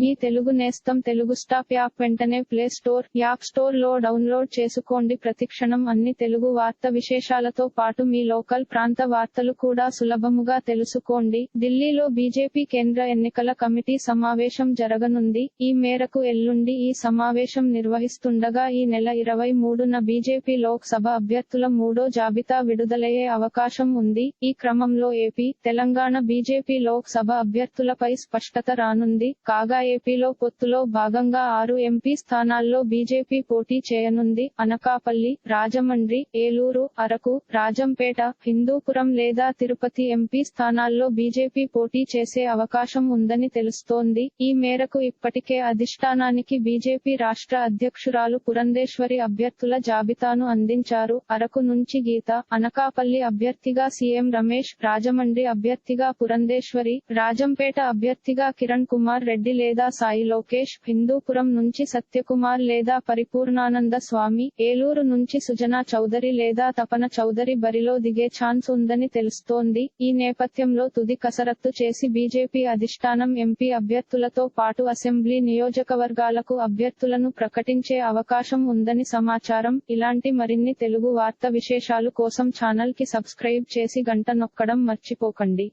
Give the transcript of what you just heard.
మీ తెలుగు నేస్తం Telugu stop app వెంటనే play store app స్టోర్లో డౌన్లోడ్ చేసుకోండి. ప్రతిక్షణం అన్ని తెలుగు వార్త విశేషాలతో పాటు మీ లోకల్ ప్రాంత వార్తలు కూడా సులభముగా తెలుసుకోండి. ఢిల్లీలో బీజేపీ కేంద్ర ఎన్నికల కమిటీ సమావేశం జరగనుంది. ఈ మేరకు ఎల్లుండి ఈ సమావేశం నిర్వహిస్తుండగా ఈ నెల ఇరవై మూడున బీజేపీ లోక్ సభ అభ్యర్థుల మూడో జాబితా విడుదలయ్యే అవకాశం ఉంది. ఈ క్రమంలో ఏపీ తెలంగాణ బీజేపీ లోక్ సభ అభ్యర్థులపై స్పష్టత రానుంది. కాగా ఏపీలో పొత్తులో భాగంగా ఆరు ఎంపీ స్థానాల్లో బీజేపీ పోటీ చేయనుంది. అనకాపల్లి రాజమండ్రి ఏలూరు అరకు రాజంపేట హిందూపురం లేదా తిరుపతి ఎంపీ స్థానాల్లో బీజేపీ పోటీ చేసే అవకాశం ఉందని తెలుస్తోంది. ఈ మేరకు ఇప్పటికే అధిష్టానానికి బీజేపీ రాష్ట్ర అధ్యక్షురాలు పురంధేశ్వరి అభ్యర్థుల జాబితాను అందించారు. అరకు నుంచి గీత అనకాపల్లి అభ్యర్థిగా సీఎం రమేష్ రాజమండ్రి అభ్యర్థిగా పురంధేశ్వరి రాజంపేట అభ్యర్థిగా కిరణ్ కుమార్ రెడ్డి లేదా సాయి లోకేష్ హిందూపురం నుంచి సత్యకుమార్ లేదా పరిపూర్ణానంద స్వామి ఏలూరు నుంచి సుజనా చౌదరి లేదా తపన చౌదరి బరిలో దిగే ఛాన్స్ ఉందని తెలుస్తోంది. ఈ నేపథ్యంలో తుది కసరత్తు చేసి బీజేపీ అధిష్టానం ఎంపీ అభ్యర్థులతో పాటు అసెంబ్లీ నియోజకవర్గాలకు అభ్యర్థులను ప్రకటించే అవకాశం ఉందని సమాచారం. ఇలాంటి మరిన్ని తెలుగు వార్త విశేషాలు కోసం ఛానల్కి సబ్స్క్రైబ్ చేసి గంట నొక్కడం మర్చిపోకండి.